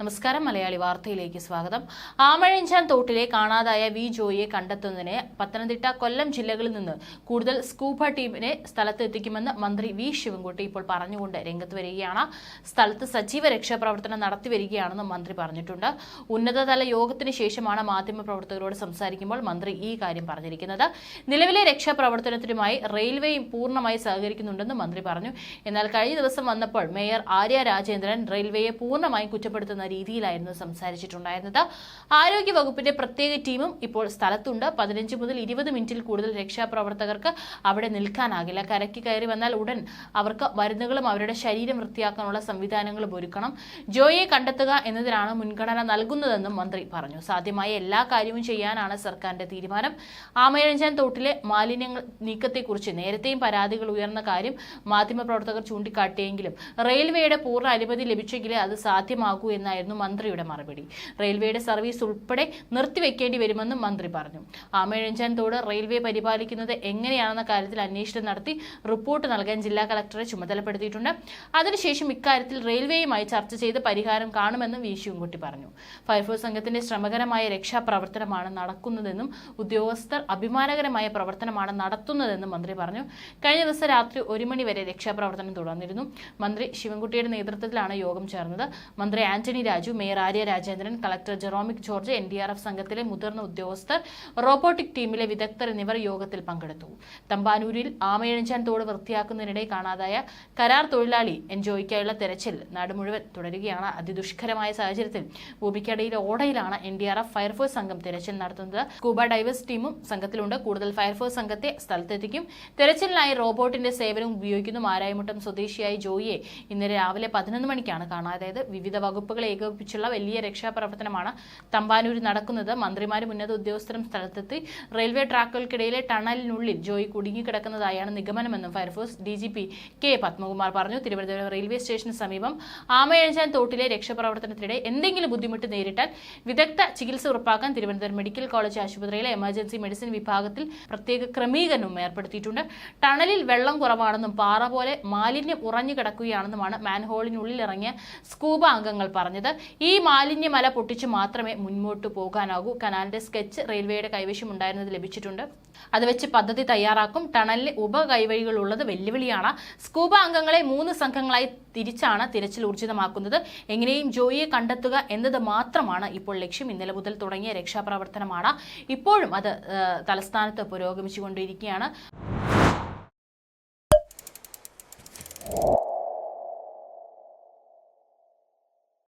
നമസ്കാരം മലയാളി വാർത്തയിലേക്ക് സ്വാഗതം. ആമഴഞ്ചാൻ തോട്ടിലെ കാണാതായ വി ജോയിയെ കണ്ടെത്തുന്നതിന് പത്തനംതിട്ട കൊല്ലം ജില്ലകളിൽ നിന്ന് കൂടുതൽ സ്കൂബ ടീമിനെ സ്ഥലത്ത് എത്തിക്കുമെന്ന് മന്ത്രി വി ശിവൻകുട്ടി ഇപ്പോൾ പറഞ്ഞുകൊണ്ട് രംഗത്ത് വരികയാണ്. സ്ഥലത്ത് സജീവ രക്ഷാപ്രവർത്തനം നടത്തി വരികയാണെന്നും മന്ത്രി പറഞ്ഞിട്ടുണ്ട്. ഉന്നതതല യോഗത്തിന് ശേഷമാണ് മാധ്യമപ്രവർത്തകരോട് സംസാരിക്കുമ്പോൾ മന്ത്രി ഈ കാര്യം പറഞ്ഞിരിക്കുന്നത്. നിലവിലെ രക്ഷാപ്രവർത്തനത്തിനുമായി റെയിൽവേയും പൂർണമായി സഹകരിക്കുന്നുണ്ടെന്ന് മന്ത്രി പറഞ്ഞു. എന്നാൽ കഴിഞ്ഞ ദിവസം വന്നപ്പോൾ മേയർ ആര്യ രാജേന്ദ്രൻ റെയിൽവേയെ പൂർണമായും കുറ്റപ്പെടുത്തുന്ന രീതിയിലായിരുന്നു സംസാരിച്ചിട്ടുണ്ടായിരുന്നത്. ആരോഗ്യ വകുപ്പിന്റെ പ്രത്യേക ടീമും ഇപ്പോൾ സ്ഥലത്തുണ്ട്. പതിനഞ്ച് മുതൽ ഇരുപത് മിനിറ്റിൽ കൂടുതൽ രക്ഷാപ്രവർത്തകർക്ക് അവിടെ നിൽക്കാനാകില്ല. കരയ്ക്ക് കയറി വന്നാൽ ഉടൻ അവർക്ക് മരുന്നുകളും അവരുടെ ശരീരം വൃത്തിയാക്കാനുള്ള സംവിധാനങ്ങളും ഒരുക്കണം. ജോയെ കണ്ടെത്തുക എന്നതിനാണ് മുൻഗണന നൽകുന്നതെന്നും മന്ത്രി പറഞ്ഞു. സാധ്യമായ എല്ലാ കാര്യവും ചെയ്യാനാണ് സർക്കാരിന്റെ തീരുമാനം. ആമയഴഞ്ചാൻ തോട്ടിലെ മാലിന്യങ്ങൾ നീക്കത്തെക്കുറിച്ച് നേരത്തെയും പരാതികൾ ഉയർന്ന കാര്യം മാധ്യമപ്രവർത്തകർ ചൂണ്ടിക്കാട്ടിയെങ്കിലും റെയിൽവേയുടെ പൂർണ അനുമതി ലഭിച്ചെങ്കിലേ അത് സാധ്യമാകൂ എന്നായിരുന്നു മന്ത്രിയുടെ മറുപടി. റെയിൽവേയുടെ സർവീസ് ഉൾപ്പെടെ നിർത്തിവെക്കേണ്ടി വരുമെന്നും മന്ത്രി പറഞ്ഞു. ആമയഴഞ്ചാൻ തോട് റെയിൽവേ പരിപാലിക്കുന്നത് എങ്ങനെയാണെന്ന കാര്യത്തിൽ അന്വേഷണം നടത്തി റിപ്പോർട്ട് നൽകാൻ ജില്ലാ കളക്ടറെ ചുമതലപ്പെടുത്തിയിട്ടുണ്ട്. അതിനുശേഷം ഇക്കാര്യത്തിൽ റെയിൽവേയുമായി ചർച്ച ചെയ്ത് പരിഹാരം കാണുമെന്നും വി പറഞ്ഞു. ഫയർഫോഴ്സ് സംഘത്തിന്റെ ശ്രമകരമായ രക്ഷാപ്രവർത്തനമാണ് നടക്കുന്നതെന്നും ഉദ്യോഗസ്ഥർ അഭിമാനകരമായ പ്രവർത്തനമാണ് നടത്തുന്നതെന്നും മന്ത്രി പറഞ്ഞു. കഴിഞ്ഞ ദിവസം രാത്രി ഒരു മണി വരെ രക്ഷാപ്രവർത്തനം തുടർന്നിരുന്നു. മന്ത്രി ശിവൻകുട്ടിയുടെ നേതൃത്വത്തിലാണ് യോഗം ചേർന്നത്. മന്ത്രി Antony Raju mayor Arya Rajendran collector Jeromic George N D R F സംഘത്തിലെ മുതിർന്ന ഉദ്യോഗസ്ഥർ റോബോട്ടിക് ടീമിലെ വിദഗ്ധർ എന്നിവർ യോഗത്തിൽ പങ്കെടുത്തു. തമ്പാനൂരിൽ ആമയണിച്ചാൻ തോട് വൃത്തിയാക്കുന്നതിനിടെ കാണാതായ കരാർ തൊഴിലാളി എൻജോയ്ക്കായുള്ള തെരച്ചിൽ നാട് മുഴുവൻ തുടരുകയാണ്. അതിദുഷ്കരമായ സാഹചര്യത്തിൽ ഭൂമിക്കടിയിലെ ഓടയിലാണ് N D R F fire force സംഘം തെരച്ചിൽ നടത്തുന്നത്. സ്കൂബ ഡൈവേഴ്സ് ടീമും സംഘത്തിലുണ്ട്. കൂടുതൽ ഫയർഫോഴ്സ് സംഘത്തെ സ്ഥലത്തെത്തിക്കും. തെരച്ചിലിനായി റോബോട്ടിന്റെ സേവനം ഉപയോഗിക്കുന്നു. മാരായമുട്ടം സ്വദേശിയായ ജോയിയെ ഇന്നലെ രാവിലെ പതിനൊന്ന് മണിക്കാണ് കാണാതായത്. വിവിധ വകുപ്പുകൾ ഏകോപിപ്പിച്ചുള്ള വലിയ രക്ഷാപ്രവർത്തനമാണ് തമ്പാനൂരിൽ നടക്കുന്നത്. മന്ത്രിമാരും ഉന്നത ഉദ്യോഗസ്ഥരും സ്ഥലത്തെത്തി റെയിൽവേ ട്രാക്കുകൾക്കിടയിലെ ടണലിനുള്ളിൽ ജോയി കുടുങ്ങിക്കിടക്കുന്നതായാണ് നിഗമനമെന്നും fire force D G P K Padmakumar പറഞ്ഞു. തിരുവനന്തപുരം റെയിൽവേ സ്റ്റേഷന് സമീപം ആമയഴഞ്ചാൻ തോട്ടിലെ രക്ഷാപ്രവർത്തനത്തിനിടെ എന്തെങ്കിലും ബുദ്ധിമുട്ട് നേരിട്ടാൽ വിദഗ്ധ ചികിത്സ ഉറപ്പാക്കാൻ തിരുവനന്തപുരം മെഡിക്കൽ കോളേജ് ആശുപത്രിയിലെ എമർജൻസി മെഡിസിൻ വിഭാഗത്തിൽ പ്രത്യേക ക്രമീകരണവും ഏർപ്പെടുത്തിയിട്ടുണ്ട്. ടണലിൽ വെള്ളം കുറവാണെന്നും പാറ പോലെ മാലിന്യം ഉറഞ്ഞു കിടക്കുകയാണെന്നുമാണ് മാൻഹോളിനുള്ളിൽ ഇറങ്ങിയ സ്കൂബ അംഗങ്ങൾ പറഞ്ഞത്. ഈ മാലിന്യമല പൊട്ടിച്ച് മാത്രമേ മുന്നോട്ട് പോകാനാകൂ. കനാലിന്റെ സ്കെച്ച് റെയിൽവേയുടെ കൈവശം ഉണ്ടായിരുന്നത് ലഭിച്ചിട്ടുണ്ട്. അത് വെച്ച് പദ്ധതി തയ്യാറാക്കും. ടണലിലെ ഉപകൈവഴികൾ ഉള്ളത് വെല്ലുവിളിയാണ്. സ്കൂബ അംഗങ്ങളെ മൂന്ന് സംഘങ്ങളായി തിരിച്ചാണ് തിരച്ചിൽ ഊർജിതമാക്കുന്നത്. എങ്ങനെയും ജോയിയെ കണ്ടെത്തുക എന്നത് മാത്രമാണ് ഇപ്പോൾ ലക്ഷ്യം. ഇന്നലെ മുതൽ തുടങ്ങിയ രക്ഷാപ്രവർത്തനമാണ്. ഇപ്പോഴും അത് തലസ്ഥാനത്ത് പുരോഗമിച്ചുകൊണ്ടിരിക്കുകയാണ്.